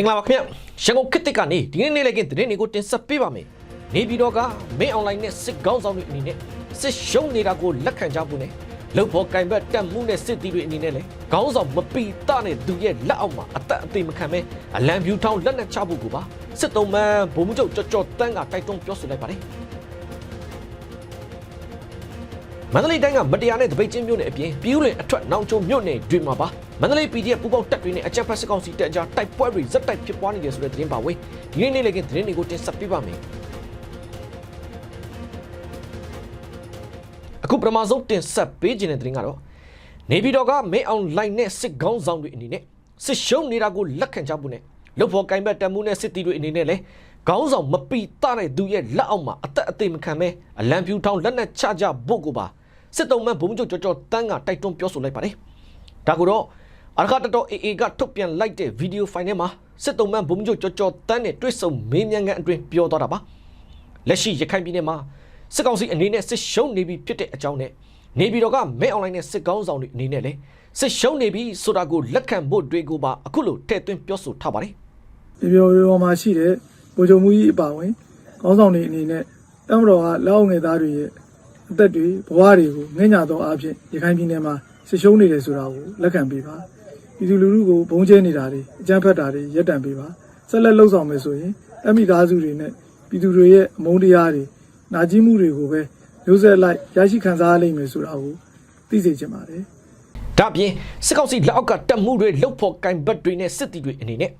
မင်္ဂလာပါခင်ဗျရန်ကုန်ခေတ်တစ်ကနေဒီနေ့နေ့လည်းကသတင်းတွေကိုတင်ဆက်ပေးပါမယ်နေပြည်တော်ကမင်းအွန်လိုင်းနဲ့စစ်ကောင်းဆောင်တွေအနေနဲ့စစ်ရှုံးနေတာကိုလက်ခံကြဖို့နဲ့လုံဖို့ကင်ဘတ်တက်မှုနဲ့စစ်တီတွေအနေနဲ့လည်းခေါင်းဆောင်မပီတနဲ့သူရဲ့လက်အောက်မှာအသက်အသေးမခံပဲအလံဖြူထောင်းလက်နဲ့ချဖို့ကိုပါစစ်တုံးမန်းဘုံမှုချုပ်ကြော်ကြော်တန်းကတိုက်တွန်းပြောဆိုလိုက်ပါတယ်မန္တလေးတိုင်းကမတရားနဲ့တပိတ်ချင်းမြို့နယ်အပြင်ပြည်ဦးလွင်အထက်နောင်ချုံမြို့နယ်တွေမှာပါ မန္တလေး PDF ပူပေါင်းတပ်တွေနဲ့အကြမ်းဖက်စစ်ကောင်စီတပ်အကြားတိုက်ပွဲတွေဇက်တိုက်ဖြစ်ပွားနေတယ်ဆိုတဲ့သတင်းပါဝင်ဒီနေ့နေ့လည်းကသတင်းတွေကိုတင်ဆက်ပေးပါမယ်အခုပထမဆုံးတင်ဆက်ပေးခြင်းတဲ့သတင်းကတော့နေပြည်တော်ကမင်းအောင်လိုင်းနဲ့စစ်ကောင်းဆောင်တွေအနေနဲ့စစ်ရှုံးနေတာကိုလက်ခံကြဖို့နဲ့လုံဖို့ကင်ဘတ်တမှုနဲ့စစ်တီတွေအနေနဲ့လည်းခေါင်းဆောင်မပီတတဲ့သူရဲ့လက်အောက်မှာအသက်အသေးမခံပဲအလံဖြူထောင်းလက်နဲ့ချကြဖို့ကိုပါစစ်တုံးမန်းဘုံကျုပ်ကြော်ကြော်တန်းကတိုက်တွန်းပြောဆိုလိုက်ပါတယ်ဒါကိုတော့ အရခတတော် AA ကထုတ်ပြန်လိုက်တဲ့ဗီဒီယိုဖိုင်ထဲမှာစစ်တုံးမန်းဘုံကျုပ်ကြော်ကြော်တန်းနဲ့တွေ့ဆုံမေးမြန်းခန်းအတွင်းပြောသွားတာပါလက်ရှိရခိုင်ပြည်နယ်မှာစစ်ကောင်စီအနေနဲ့စစ်ရှုံးနေပြီဖြစ်တဲ့အကြောင်းနဲ့နေပြည်တော်ကမဲအွန်လိုင်းနဲ့စစ်ကောင်းဆောင်တွေအနေနဲ့လည်းစစ်ရှုံးနေပြီဆိုတာကိုလက်ခံဖို့တွေကိုပါအခုလိုထည့်သွင်းပြောဆိုထားပါတယ်ဒီပြောပြောမှာရှိတဲ့ဗိုလ်ချုပ်မှုကြီးအပါဝင်ခေါင်းဆောင်တွေအနေနဲ့တမတော်ကလောက်ငယ်သားတွေရဲ့အသက်တွေဘဝတွေကိုငင့်ညာသောအားဖြင့်ရခိုင်ပြည်နယ်မှာဆစ်ရှုံးနေတယ်ဆိုတာကိုလက်ခံပေးပါ ပြည်သူလူထုကိုဘုံကျဲနေတာတွေအကြမ်းဖက်တာတွေရပ်တန့်ပေးပါဆက်လက်လှုပ်ဆောင်မယ်ဆိုရင်အမိသားစုတွေနဲ့ပြည်သူတွေရဲ့အမုန်းတရားတွေနာကျင်မှုတွေကိုပဲမျိုးဆက်လိုက်ရရှိခံစားရလိမ့်မယ်ဆိုတာကိုသိစေချင်ပါတယ်ဒါ့အပြင်စစ်ကောင်စီလက်အောက်ကတက်မှုတွေလှုပ်ဖို့ကင်ဘတ်တွေနဲ့စစ်တီတွေအနေနဲ့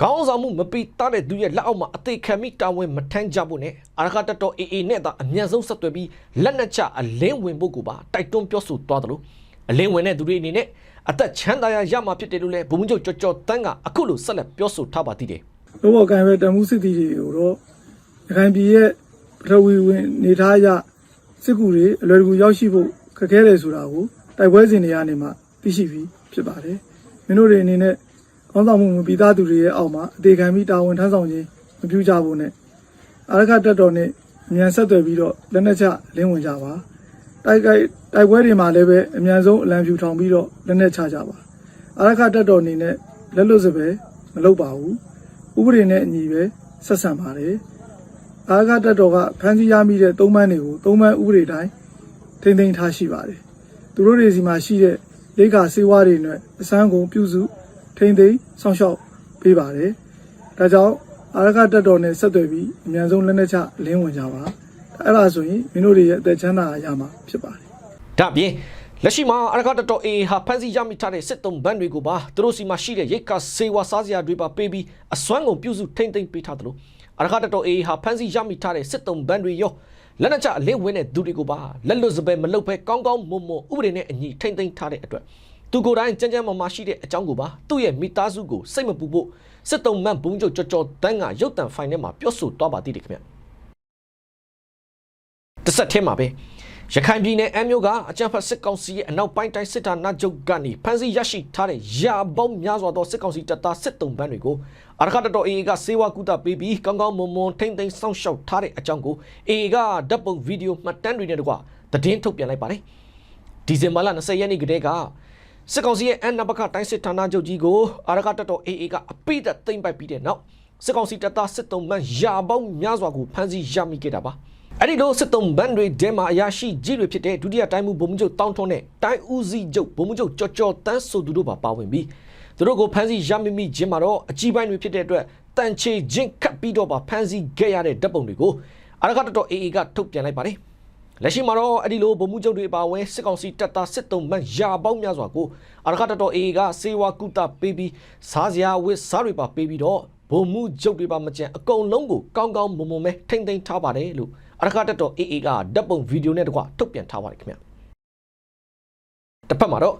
ခေါင်းဆောင်မှုမပီတားတဲ့သူရဲ့လက်အောက်မှာအသေးခံမိတာဝန်မထမ်းကြဖို့နဲ့အာရခတတော် AA နဲ့သာအမြန်ဆုံးဆက်သွယ်ပြီးလက်နက်ချအလင်းဝင်ဖို့ကိုပါတိုက်တွန်းပြောဆိုသွားတယ်လို့ အလင်းဝင်တဲ့သူတွေအနေနဲ့အသက်ချမ်းသာရရမှာဖြစ်တယ်လို့လည်းဘုံချုပ်ကြော်ကြော်တန်းကအခုလိုဆက်လက်ပြောဆိုထားပါသေးတယ်လောဘောကန်ပဲတမှုစစ်တီတွေကိုတော့ရခိုင်ပြည်ရဲ့ပထဝီဝင်နေထားရစစ်ကူတွေအလွယ်တကူရောက်ရှိဖို့ခက်ခဲတယ်ဆိုတာကိုတိုက်ပွဲစဉ်တွေကနေမှသိရှိပြီးဖြစ်ပါတယ်မင်းတို့တွေအနေနဲ့ကောင်းဆောင်မှုမပြီးသားသူတွေရဲ့အောက်မှာအသေးခံပြီးတာဝန်ထမ်းဆောင်ခြင်းမပြုကြဖို့နဲ့အာရခတက်တော်နဲ့အမြန်ဆက်သွယ်ပြီးတော့လက်နက်ချလင်းဝင်ကြပါ တိုက်ခိုက်တိုက်ပွဲတွေမှာလည်းပဲအမြန်ဆုံးအလံဖြူထောင်ပြီးတော့လက်နက်ချကြပါအာရခတက်တော်အနေနဲ့လက်လွတ်စပယ်မလုပ်ပါဘူးဥပဒေနဲ့အညီပဲဆက်ဆံပါတယ်။အာဃာတတ်တော်ကဖမ်းဆီးရမိတဲ့သုံးပန်းတွေကိုသုံးပန်းဥပဒေတိုင်းထိမ့်သိမ်းထားရှိပါတယ်။သူတို့တွေစီမှာရှိတဲ့ရိတ်ခါစေဝါတွေနဲ့အစမ်းကုန်ပြုစုထိမ့်သိမ်းစောင့်ရှောက်ပေးပါတယ်။ဒါကြောင့်အာဃာတတ်တော်နဲ့ဆက်သွယ်ပြီးအမြန်ဆုံးလက်နက်ချလင်းဝင်ကြပါ။ အဲ့ဒါဆိုရင်မင်းတို့တွေရဲ့အသက်ချမ်းသာရမှာဖြစ်ပါတယ်။ဒါ့အပြင်လက်ရှိမှာအရကတတော် AA ဟာဖန်စီရမိထားတဲ့စစ်တုံးဘန်းတွေကိုပါသူတို့စီမှာရှိတဲ့ရိတ်ကစေဝါစားစရာတွေပါပေးပြီးအစွမ်းကုန်ပြုစုထိမ့်သိမ်းပေးထားတယ်လို့အရကတတော် AA ဟာဖန်စီရမိထားတဲ့စစ်တုံးဘန်းတွေရောလက်နက်ချအလင်းဝင်တဲ့သူတွေကိုပါလက်လွတ်စပယ်မလုတ်ပဲကောင်းကောင်းမွန်မွန်ဥပဒေနဲ့အညီထိမ့်သိမ်းထားတဲ့အတွက်သူကိုယ်တိုင်ကြမ်းကြမ်းမာမာရှိတဲ့အကြောင်းကိုပါသူ့ရဲ့မိသားစုကိုစိတ်မပူဖို့စစ်တုံးမန်းဘုံချုပ်ကြော်ကြော်တန်းကရုတ်တံဖိုင်ထဲမှာပြောဆိုသွားပါသေးတယ်ခင်ဗျ တစ်ဆက်ထဲမှာပဲရခိုင်ပြည်နယ်အမ်းမြို့ကအကြံဖတ်စစ်ကောင်စီရဲ့အနောက်ပိုင်းတိုင်းစစ်ဌာနချုပ်ကနေဖမ်းဆီးရရှိထားတဲ့ရာပေါင်းများစွာသောစစ်ကောင်စီတပ်သားစစ်တုံးပန်းတွေကိုအရခတတော် AA ကစေဝါကူတာပေးပြီးကောင်းကောင်းမွန်မွန်ထိမ့်သိမ်းစောင့်ရှောက်ထားတဲ့အကြောင်းကို AA ကဓာတ်ပုံဗီဒီယိုမှတ်တမ်းတွေနဲ့တကွသတင်းထုတ်ပြန်လိုက်ပါတယ်ဒီဇင်ဘာလ20ရက်နေ့ကတည်းကစစ်ကောင်စီရဲ့အန်နဘကတိုင်းစစ်ဌာနချုပ်ကြီးကိုအရခတတော် AA ကအပိသက်သိမ်းပိုက်ပြီးတဲ့နောက်စစ်ကောင်စီတပ်သားစစ်တုံးပန်းရာပေါင်းများစွာကိုဖမ်းဆီးရမိခဲ့တာပါ အဲ့ဒီလိုစစ်တုံးဘန်တွေတဲမှာအရာရှိကြီးတွေဖြစ်တဲ့ဒုတိယတိုင်းမှုဗိုလ်မှူးချုပ်တောင်းထွန်းတဲ့တိုင်းဦးစီးချုပ်ဗိုလ်မှူးချုပ်ကြော်ကြော်တန်းဆိုသူတို့ပါပါဝင်ပြီးသူတို့ကိုဖမ်းဆီးရမိမိခြင်းမှာတော့အကြီးပိုင်းတွေဖြစ်တဲ့အတွက်တန်ချေချင်းခတ်ပြီးတော့ပါဖမ်းဆီးခဲ့ရတဲ့ဓာတ်ပုံတွေကိုအရကတတော် AA ကထုတ်ပြန်လိုက်ပါတယ်လက်ရှိမှာတော့အဲ့ဒီလိုဗိုလ်မှူးချုပ်တွေပါဝင်စစ်ကောင်စီတပ်သားစစ်တုံးဘန်ရာပေါင်းများစွာကိုအရကတတော် AA ကစေဝါကုတပေးပြီးစားစရာဝစ်စားတွေပါပေးပြီးတော့ ဗိုလ်မှူးချုပ်တွေပါမကြံအကုန်လုံးကိုကောင်းကောင်းမွန်မွန်ပဲထိမ့်သိမ်းထားပါတယ်လို့အရခတက်တော် AA ကဓာတ်ပုံဗီဒီယိုနဲ့တကွထုတ်ပြန်ထားပါတယ်ခင်ဗျတစ်ဖက်မှာတော့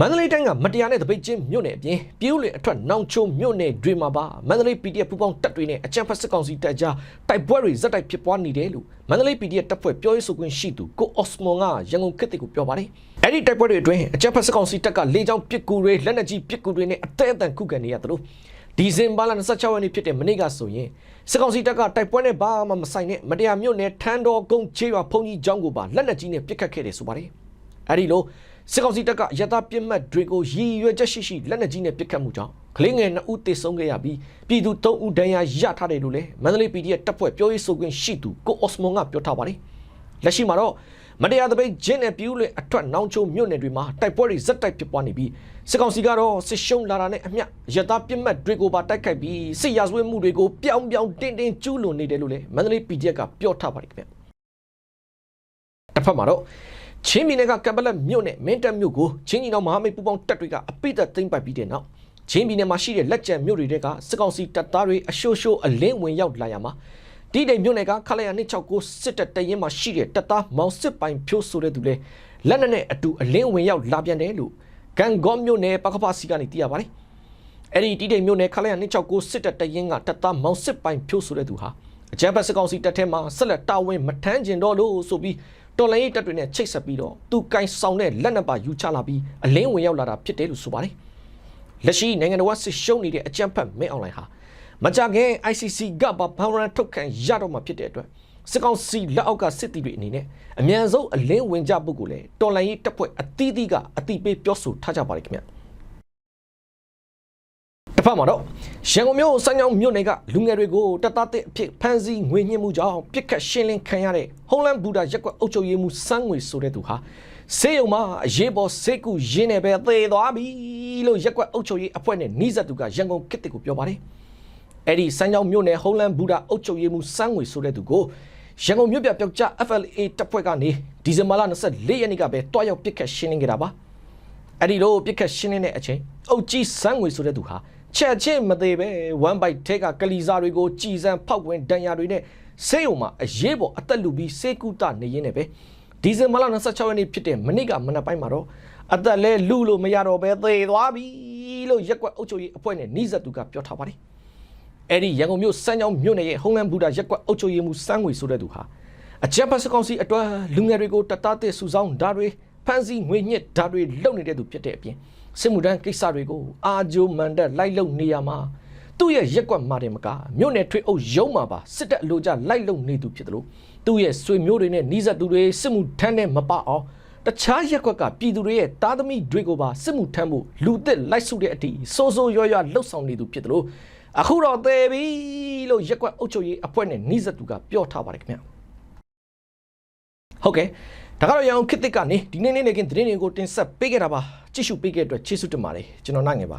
မန္တလေးတိုင်းကမတရားနဲ့တပိတ်ချင်းမြို့နယ်အပြင်ပြည်ဦးလွင်အထက်နောင်ချုံမြို့နယ်တွေမှာပါမန္တလေး PDF ပူပေါင်းတပ်တွေနဲ့အကြံဖက်စစ်ကောင်စီတပ်ကြားတိုက်ပွဲတွေဇက်တိုက်ဖြစ်ပွားနေတယ်လို့မန္တလေး PDF တပ်ဖွဲ့ပြောရေးဆိုခွင့်ရှိသူကိုအော့စမွန်ကရန်ကုန်ခေတ်ကိုပြောပါတယ်အဲ့ဒီတိုက်ပွဲတွေအတွင်းအကြံဖက်စစ်ကောင်စီတပ်ကလေကြောင်းပစ်ကူတွေလက်နက်ကြီးပစ်ကူတွေနဲ့အသေးအတန်ခုခံနေရတယ်လို့ ဒီဇင်ဘာလ26ရက်နေ့ဖြစ်တဲ့မနေ့ကဆိုရင်စစ်ကောင်စီတပ်ကတိုက်ပွဲနဲ့ဘာမှမဆိုင်တဲ့မတရားမြို့နယ်ထန်းတော်ကုန်းချေးရွာဖုန်ကြီးကျောင်းကိုပါလက်နက်ကြီးနဲ့ပစ်ခတ်ခဲ့တယ်ဆိုပါတယ်။အဲဒီလိုစစ်ကောင်စီတပ်ကရတာပြစ်မှတ်တွေကိုရည်ရွယ်ချက်ရှိရှိလက်နက်ကြီးနဲ့ပစ်ခတ်မှုကြောင့်ကလေးငယ်2ဦးသေဆုံးခဲ့ရပြီးပြည်သူ3ဦးဒဏ်ရာရထားတယ်လို့လည်းမန္တလေး PDF တပ်ဖွဲ့ပြောရေးဆိုခွင့်ရှိသူကိုအော့စမွန်ကပြောထားပါတယ်လက်ရှိမှာတော့ မတရားသပိတ်ဂျင်းနဲ့ပြူးလွင်အထွက်နောင်ချုံမြို့နယ်တွေမှာတိုက်ပွဲတွေဇက်တိုက်ဖြစ်ပွားနေပြီးစစ်ကောင်စီကတော့စစ်ရှုံးလာတာနဲ့အမျှရတာပြစ်မှတ်တွေကိုပါတိုက်ခိုက်ပြီးစစ်ရာဇဝတ်မှုတွေကိုပြောင်းပြောင်းတင်းတင်းကျူးလွန်နေတယ်လို့လည်းမန္တလေး PDF ကပြောထားပါတယ်ခင်ဗျတစ်ဖက်မှာတော့ချင်းပြည်နယ်ကကပ်ပလက်မြို့နဲ့မင်းတပ်မြို့ကိုချင်းကြီးတော်မဟာမိတ်ပူးပေါင်းတပ်တွေကအပိသက်သိမ်းပိုက်ပြီးတဲ့နောက်ချင်းပြည်နယ်မှာရှိတဲ့လက်ကျန်မြို့တွေကစစ်ကောင်စီတပ်သားတွေအရှို့ရှို့အလင်းဝင်ရောက်လာရမှာ ဒီတိမ်မြို့နယ်ကခလရ269စစ်တပ်တရင်မှာရှိတဲ့တပ်သားမောင်စစ်ပိုင်ဖြိုးဆိုတဲ့သူလေလက်နက်နဲ့အတူအလင်းဝင်ရောက်လာပြန်တယ်လို့ကန်ဂေါမြို့နယ်ပကဖစီကနေသိရပါတယ်အဲ့ဒီတီတိမ်မြို့နယ်ခလရ269စစ်တပ်တရင်ကတပ်သားမောင်စစ်ပိုင်ဖြိုးဆိုတဲ့သူဟာအကြမ်းဖက်စစ်ကောင်စီတပ်ထဲမှာဆက်လက်တာဝန်မထမ်းကျင်တော့လို့ဆိုပြီးတော်လိုင်းရေးတပ်တွေနဲ့ချိတ်ဆက်ပြီးတော့သူကင်ဆောင်တဲ့လက်နက်ပါယူချလာပြီးအလင်းဝင်ရောက်လာတာဖြစ်တယ်လို့ဆိုပါတယ်။လက်ရှိနိုင်ငံတော်ကစစ်ရှုံးနေတဲ့အကြမ်းဖက်မင်းအွန်လိုင်းဟာ မကြခင် ICC ကဘာဘာရန်ထုတ်ခံရတော့မှာဖြစ်တဲ့အတွက်စစ်ကောင်စီလက်အောက်ကစစ်တီတွေအနေနဲ့အမြန်ဆုံးအလင်းဝင်ကြဖို့ကိုလည်းတော်လိုင်းရေးတပ်ဖွဲ့အသီးသီးကအတိပေးပြောဆိုထားကြပါတယ်ခင်ဗျ။တစ်ဖက်မှာတော့ရန်ကုန်မြို့စမ်းချောင်းမြို့နယ်ကလူငယ်တွေကိုတပ်သားတဲ့အဖြစ်ဖမ်းဆီးငွေညှစ်မှုကြောင့်ပြစ်ခတ်ရှင်းလင်းခံရတဲ့ဟုံးလန်းဘူတာရက်ကွက်အုပ်ချုပ်ရေးမှူးစန်းငွေဆိုတဲ့သူဟာစေယုံမှာအရေးပေါ်စေကူရင်းနေပဲသေသွားပြီလို့ရက်ကွက်အုပ်ချုပ်ရေးအဖွဲ့နဲ့နှီးဆက်သူကရန်ကုန်ခေတ်ကိုပြောပါတယ်။ အဲ့ဒီစမ်းချောင်းမြို့နယ်ဟုံးလန်းဘူတာအုပ်ချုပ်ရေးမှူးစန်းငွေဆိုတဲ့သူကိုရန်ကုန်မြို့ပြပျောက်ကြား FLA တပ်ဖွဲ့ကနေဒီဇင်ဘာလ24ရက်နေ့ကပဲတွားရောက်ပြစ်ခတ်ရှင်းလင်းခဲ့တာပါ။အဲ့ဒီလိုပြစ်ခတ်ရှင်းနေတဲ့အချိန်အုတ်ကြီးစမ်းငွေဆိုတဲ့သူဟာချက်ချင်းမသေးပဲ1 byte ထဲကကလီစာတွေကိုကြည်စံဖောက်ဝင်ဒဏ်ရာတွေနဲ့ဆေးရုံမှာအရေးပေါ်အသက်လူပြီးစေကူတာနေရင်းနဲ့ပဲဒီဇင်ဘာလ26ရက်နေ့ဖြစ်တဲ့မနေ့ကမနက်ပိုင်းမှာတော့အသက်လဲလူလို့မရတော့ပဲသေသွားပြီလို့ရက်ကွက်အုပ်ချုပ်ရေးအဖွဲ့နဲ့နှိစက်သူကပြောထားပါတယ် အဲ့ဒီရန်ကုန်မြို့စမ်းချောင်းမြို့နယ်ရဲ့ဟုံးလန်းဘူတာရက်ကွက်အုပ်ချုပ်ရေးမှူးစန်းငွေဆိုတဲ့သူဟာအကြက်ပတ်စကောင်စီအတွက်လူငယ်တွေကိုတတတဲ့စုဆောင်းဓာတ်တွေဖမ်းဆီးငွေညှစ်ဓာတ်တွေလုပ်နေတဲ့သူဖြစ်တဲ့အပြင်စစ်မှုထမ်းကိစ္စတွေကိုအာဂျိုမန်တက်လိုက်လုပ်နေရမှာသူ့ရဲ့ရက်ကွက်မှာတယ်မကမြို့နယ်ထွေအုပ်ရုံးမှာပါစစ်တပ်အလို့ကြလိုက်လုပ်နေသူဖြစ်တယ်လို့သူ့ရဲ့ဆွေမျိုးတွေနဲ့နှီးဆက်သူတွေစစ်မှုထမ်းတဲ့မပအောင်တခြားရက်ကွက်ကပြည်သူတွေရဲ့တာသမီတွေကိုပါစစ်မှုထမ်းဖို့လူသစ်လိုက်စုတဲ့အထိစိုးစိုးရွရွလှုပ်ဆောင်နေသူဖြစ်တယ်လို့ အခုတော့သေပြီလို့ရက်ကွက်အုပ်ချုပ်ရေးအဖွဲ့နဲ့နှီးဆက်သူကပြောထားပါတယ်ခင်ဗျာဟုတ်ကဲ့ဒါကတော့ရအောင်ခစ်တစ်ကနေဒီနေ့နေ့နေကင်းသတင်းတွေကိုတင်ဆက်ပေးခဲ့တာပါကြည့်ရှုပေးခဲ့တဲ့အတွက်ကျေးဇူးတင်ပါတယ်ကျွန်တော်နိုင်ငယ်ပါ